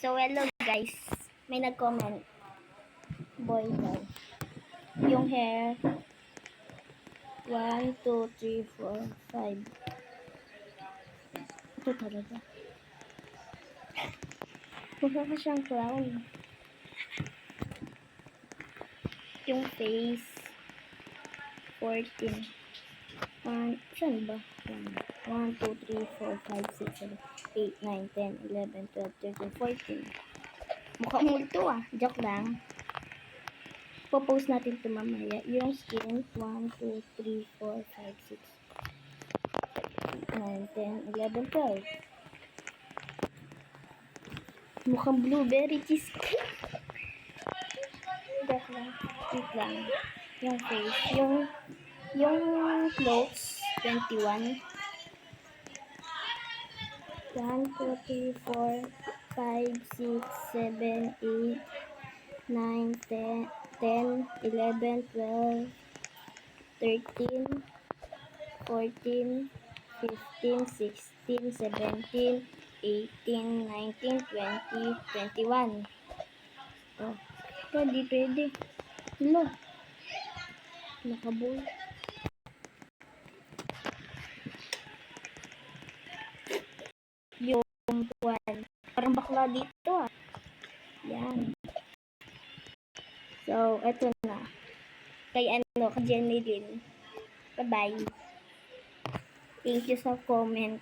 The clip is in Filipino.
So, hello guys. May nag-comment. Boy daw. Yung hair. 1, 2, 3, 4, 5. Ito talaga. Mukha ka siyang clown. Yung face. 14. Um, saan ba? 1, 2, 3, 4, 5, 6, 7, 8, 9, 10, 11, 12, 13, 14. Mukhang multo ah. Joke lang. Popost natin ito mamaya. Yung skin, 1, 2, 3, 4, 5, 6, 9, 10, 11, 12. Mukhang blueberry cheesecake. Joke lang. Wait lang. Yung face. Yung, yung clothes, 21. 1, 2, 3, 4, 5, 6, 7, 8, 9, 10, 10, 11, 12, 13, 14, 15, 16, 17, 18, 19, 20, 21. Oh, pwede, pwede. Hello. Nakabull. Yung 12. Parang bakla dito ah. Yan. So, eto na. Kay ano, kay Jenny Lynn. Bye-bye. Thank you sa comment.